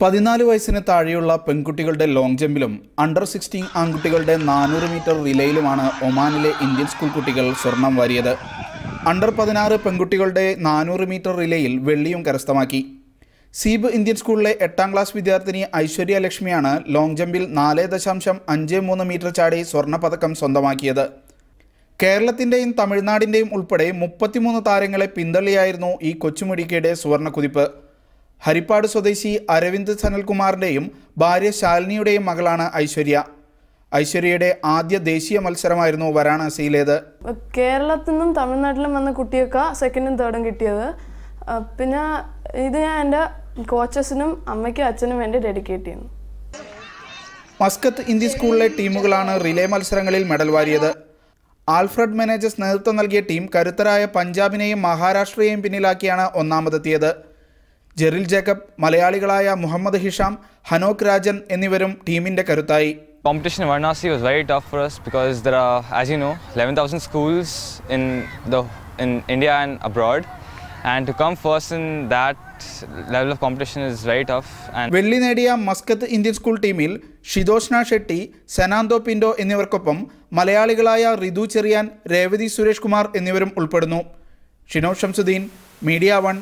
പതിനാല് വയസ്സിന് താഴെയുള്ള പെൺകുട്ടികളുടെ ലോങ് ജമ്പിലും അണ്ടർ സിക്സ്റ്റീൻ ആൺകുട്ടികളുടെ നാനൂറ് മീറ്റർ റിലേയിലുമാണ് ഒമാനിലെ ഇന്ത്യൻ സ്കൂൾ കുട്ടികൾ സ്വർണം വാരിയത്. അണ്ടർ പതിനാറ് പെൺകുട്ടികളുടെ നാനൂറ് മീറ്റർ റിലേയിൽ വെള്ളിയും കരസ്ഥമാക്കി. സീബ് ഇന്ത്യൻ സ്കൂളിലെ എട്ടാം ക്ലാസ് വിദ്യാർത്ഥിനി ഐശ്വര്യ ലക്ഷ്മിയാണ് ലോങ് ജമ്പിൽ നാല് ദശാംശം അഞ്ച് മൂന്ന് മീറ്റർ ചാടി സ്വർണപ്പതക്കം സ്വന്തമാക്കിയത്. കേരളത്തിന്റെയും തമിഴ്നാടിന്റെയും ഉൾപ്പെടെ മുപ്പത്തിമൂന്ന് താരങ്ങളെ പിന്തള്ളിയായിരുന്നു ഈ കൊച്ചുമിടിക്കയുടെ സുവർണ കുതിപ്പ് ഹരിപ്പാട് സ്വദേശി അരവിന്ദ് സനൽകുമാറിന്റെയും ഭാര്യ ശാലിനിയുടെയും മകളാണ് ഐശ്വര്യ. ഐശ്വര്യയുടെ ആദ്യ ദേശീയ മത്സരമായിരുന്നു വാരാണസിയിലേത്. കേരളത്തിൽ നിന്നും തമിഴ്നാട്ടിലും വന്ന കുട്ടിയൊക്കെ സെക്കൻഡും തേർഡും കിട്ടിയത്. പിന്നെ ഇത് ഞാൻ എന്റെ കോച്ചസിനും അമ്മയ്ക്കും അച്ഛനും വേണ്ടി ഡെഡിക്കേറ്റ് ചെയ്യുന്നു. മസ്കത്ത് ഇന്ത്യ സ്കൂളിലെ ടീമുകളാണ് റിലേ മത്സരങ്ങളിൽ മെഡൽ വാരിയത്. ആൽഫ്രഡ് മാനേജേഴ്സ് നേതൃത്വം നൽകിയ ടീം കരുത്തരായ പഞ്ചാബിനെയും മഹാരാഷ്ട്രയെയും പിന്നിലാക്കിയാണ് ഒന്നാമതെത്തിയത്. ജെറിൽ ജേക്കബ് മലയാളികളായ മുഹമ്മദ് ഹിഷാം ഹനോക് രാജൻ എന്നിവരും ടീമിന്റെ കരുത്തായി. Competition Varanasi was very tough for us because there as you know eleven thousand schools in the in India and abroad and to come first in that level of competition is very tough and വെള്ളി നേടിയ Muscat Indian school ടീമിൽ ഷിദോഷ്ന ഷെട്ടി സെനാന്തോ പിൻഡോ എന്നിവർക്കൊപ്പം മലയാളികളായ റിതു ചെറിയാൻ രേവതി സുരേഷ് കുമാർ എന്നിവരും ഉൾപ്പെടുന്നു. Shino Shamsuddin media one.